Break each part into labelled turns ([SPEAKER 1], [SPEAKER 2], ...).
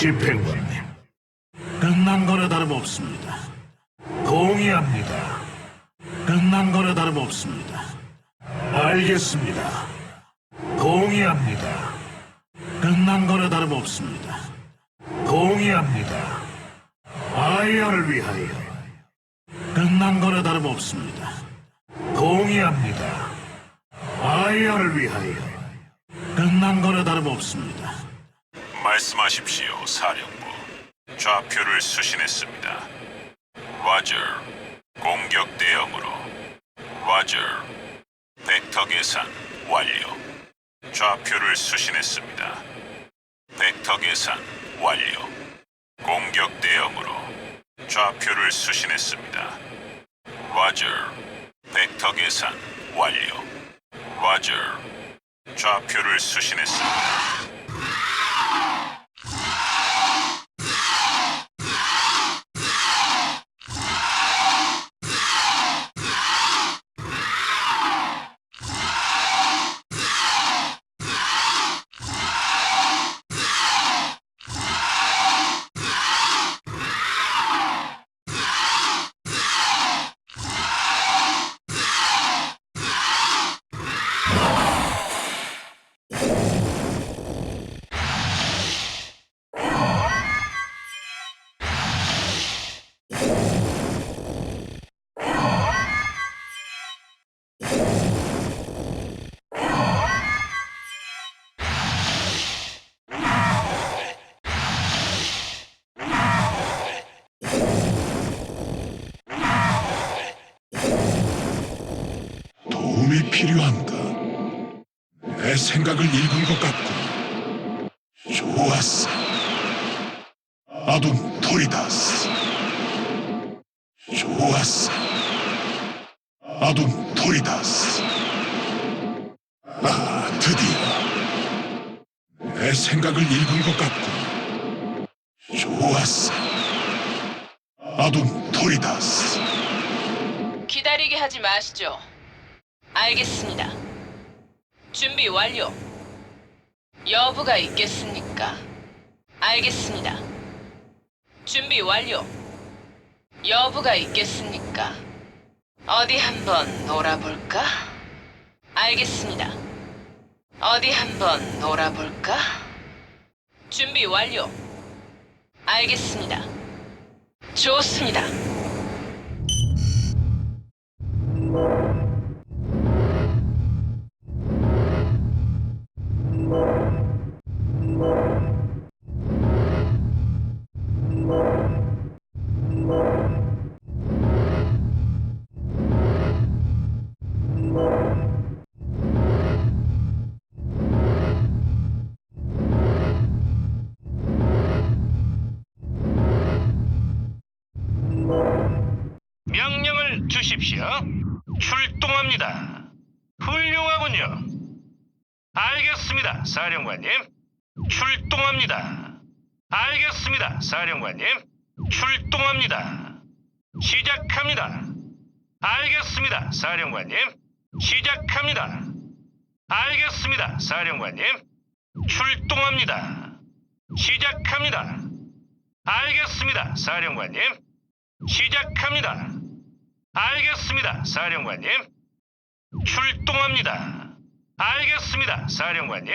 [SPEAKER 1] 집행관님, 끝난 거나 다름없습니다. 동의합니다. 끝난 거나 다름없습니다. 알겠습니다. 동의합니다. 끝난 거나 다름없습니다. 동의합니다. 아이언을 위하여 끝난 거나 다름없습니다. 동의합니다. 아이언을 위하여 끝난 거나 다름없습니다.
[SPEAKER 2] 말씀하십시오, 사령부. 좌표를 수신했습니다. 와저, 공격 대응으로. 와저, 벡터 계산 완료. 좌표를 수신했습니다. 벡터 계산 완료. 공격 대응으로. 좌표를 수신했습니다. 와저, 벡터 계산 완료. 와저, 좌표를 수신했습니다.
[SPEAKER 3] 생각을 읽은 것 같고. 좋았어. 아둠 토리다스. 좋았어. 아둠 토리다스. 아, 드디어. 내 생각을 읽은 것 같고. 좋았어. 아둠 토리다스.
[SPEAKER 4] 기다리게 하지 마시죠. 알겠습니다. 준비 완료. 여부가 있겠습니까? 알겠습니다. 준비 완료. 여부가 있겠습니까? 어디 한번 놀아볼까? 알겠습니다. 어디 한번 놀아볼까? 준비 완료. 알겠습니다. 좋습니다.
[SPEAKER 5] 알겠습니다, 사령관님. 출동합니다. 알겠습니다, 사령관님. 출동합니다. 시작합니다. 알겠습니다, 사령관님. 시작합니다. 알겠습니다, 사령관님. 출동합니다. 시작합니다. 알겠습니다, 사령관님. 시작합니다. 알겠습니다, 사령관님. 출동합니다. 알겠습니다, 사령관님.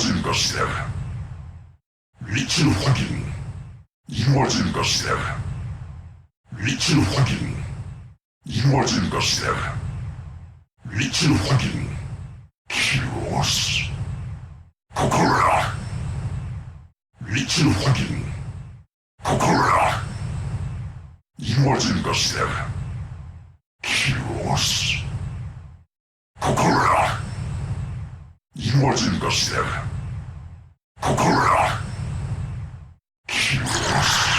[SPEAKER 3] 이루어진 것이다. 위치를 확인. 이루어진 것이다. 위치를 확인. 이루어진 것이다. 위치를 확인. 키로스. 코콜라. 위치를 확인. 코콜라.
[SPEAKER 6] 이루어질 것이다. 키로스. 코콜라. 이루어질 것이다. 코콜라. 키로스.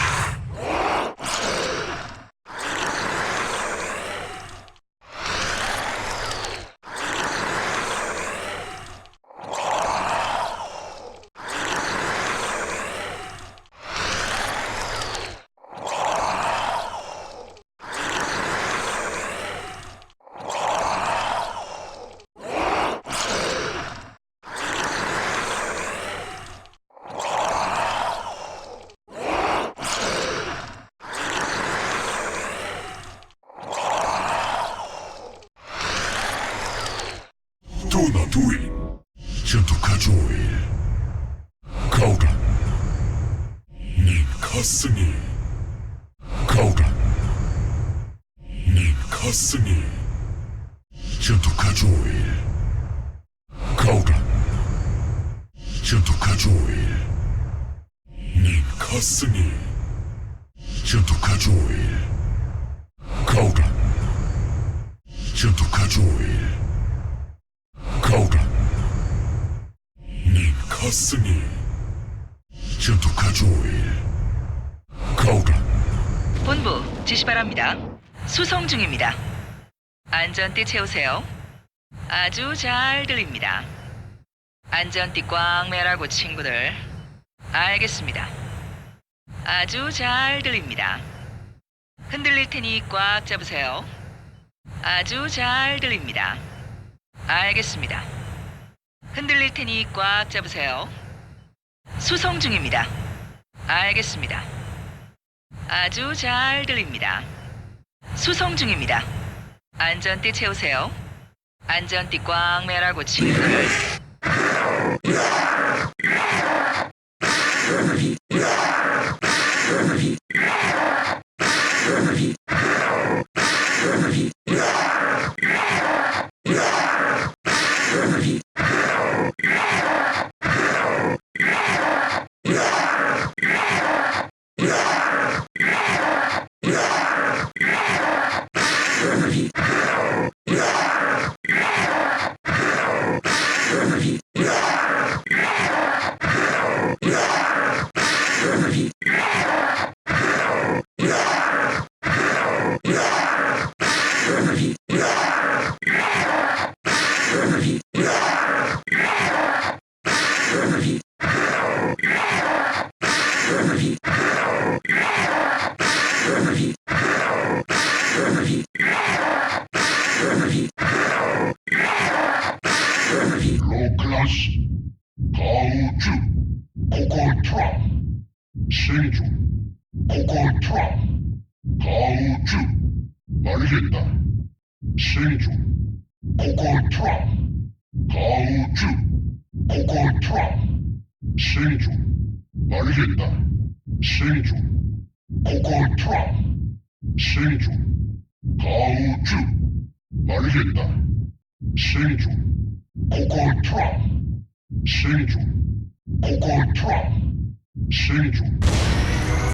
[SPEAKER 6] 도나 두인 전투 가조일 가 닌 가스니 전투 가조일 가오란
[SPEAKER 7] 본부 지시 바랍니다. 수송 중입니다. 안전띠 채우세요. 아주 잘 들립니다. 안전띠 꽝 매라고 친구들. 알겠습니다. 아주 잘 들립니다. 흔들릴 테니 꽉 잡으세요. 아주 잘 들립니다. 알겠습니다. 흔들릴 테니 꽉 잡으세요. 수송 중입니다. 알겠습니다. 아주 잘 들립니다. 수송 중입니다. 안전띠 채우세요. 안전띠 꽝 매라고 친구들. Kirby.
[SPEAKER 6] 로클라스 가우주 코코트라 생주 코코트라 가우주 알겠다 생주 코코트라 가우주 코코트라 생주 알겠다 생주 코코트라 생주 가우주 알겠다 생주 sinju, kokori tra, sinju.